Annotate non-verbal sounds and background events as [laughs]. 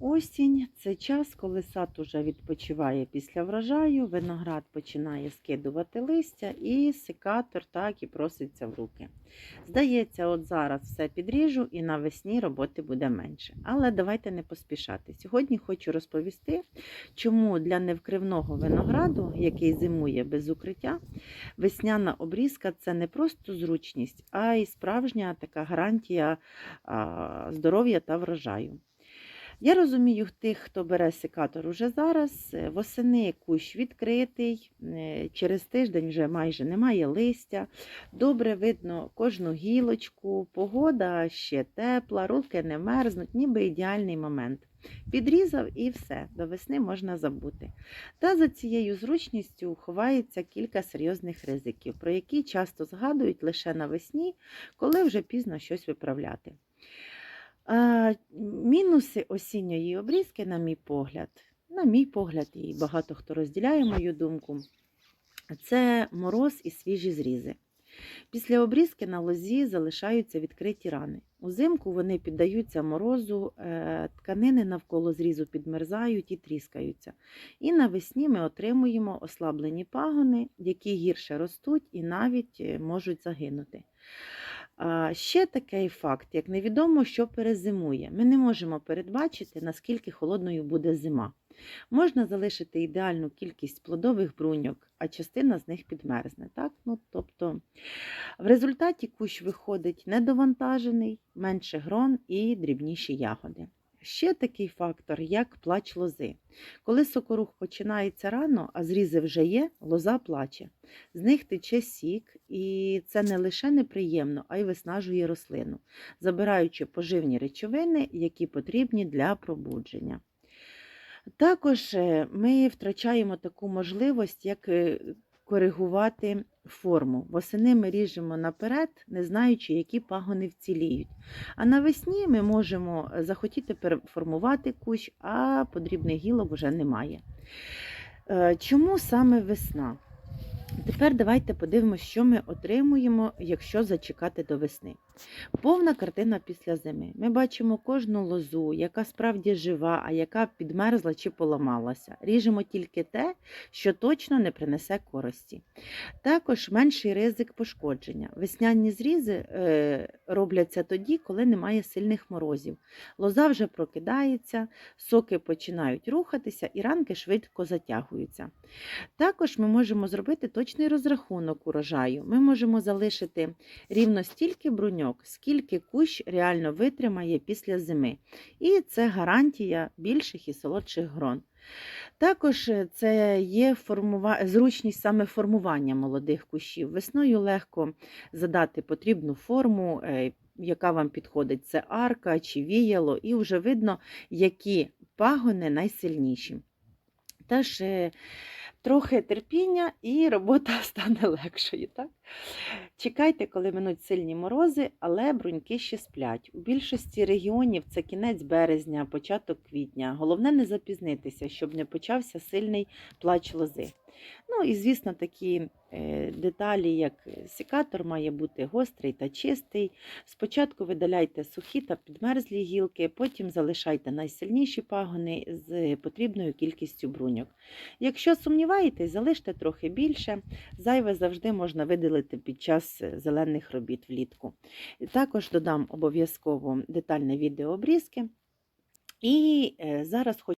Осінь це час, коли сад уже відпочиває після врожаю, виноград починає скидувати листя, і секатор так і проситься в руки. Здається, от зараз все підріжу і навесні роботи буде менше. Але давайте не поспішати. Сьогодні хочу розповісти, чому для невкривного винограду, який зимує без укриття, весняна обрізка це не просто зручність, а й справжня така гарантія здоров'я та врожаю. Я розумію тих, хто бере секатор уже зараз. Е, Восени кущ відкритий, е, через тиждень вже майже немає листя. Добре видно кожну гілочку, погода ще тепла, руки не мерзнуть, ніби ідеальний момент. Підрізав і все, до весни можна забути. Та за цією зручністю ховається кілька серйозних ризиків, про які часто згадують лише навесні, коли вже пізно щось виправляти. Мінуси осінньої обрізки, на мій погляд, на мій погляд, і багато хто розділяє мою думку, це мороз і свіжі зрізи. Після обрізки на лозі залишаються відкриті рани. Узимку вони піддаються морозу, е, тканини навколо зрізу підмерзають і тріскаються. І навесні ми отримуємо ослаблені пагони, які гірше ростуть і навіть е, можуть загинути. Ще такий факт, як невідомо, що перезимує. Ми не можемо передбачити, наскільки холодною буде зима. Можна залишити ідеальну кількість плодових бруньок, а частина з них підмерзне. Так? Ну, тобто, в результаті кущ виходить недовантажений, менше грон і дрібніші ягоди. Ще такий фактор, як плач лози. Коли сокорух починається рано, а зрізи вже є, лоза плаче. З них тече сік, і це не лише неприємно, а й виснажує рослину, забираючи поживні речовини, які потрібні для пробудження. Також е, ми втрачаємо таку можливість, як е, коригувати форму. Восени ми ріжемо наперед, не знаючи, які пагони вціліють. А навесні ми можемо захотіти переформувати кущ, а подрібних гілок вже немає. Е, Чому саме весна? Тепер давайте подивимося, що ми отримуємо, якщо зачекати до весни. Повна картина після зими. Ми бачимо кожну лозу, яка справді жива, а яка підмерзла чи поламалася. Ріжемо тільки те, що точно не принесе користі. Також менший ризик пошкодження. Весняні зрізи е, робляться тоді, коли немає сильних морозів. Лоза вже прокидається, соки починають рухатися і ранки швидко затягуються. Також ми можемо зробити точний розрахунок урожаю. Ми можемо залишити рівно стільки бруньок, скільки кущ реально витримає після зими. І це гарантія більших і солодших грон. Також е, це є формува... зручність саме формування молодих кущів. Весною легко задати потрібну форму, е, яка вам підходить, це арка чи віяло, і вже видно, які пагони найсильніші. Теж е, трохи терпіння і робота [laughs] стане легшою. Так? Чекайте, коли минуть сильні морози, але бруньки ще сплять. У більшості регіонів це кінець березня, початок квітня. Головне не запізнитися, щоб не почався сильний плач лози. Ну і, звісно, такі е, деталі, як секатор, має бути гострий та чистий. Спочатку видаляйте сухі та підмерзлі гілки, потім залишайте найсильніші пагони з потрібною кількістю бруньок. Якщо сумніваєтесь, залиште трохи більше. Зайве завжди можна видалити під час зелених робіт влітку. Також додам обов'язково детальне відеообрізки. І е, зараз хочу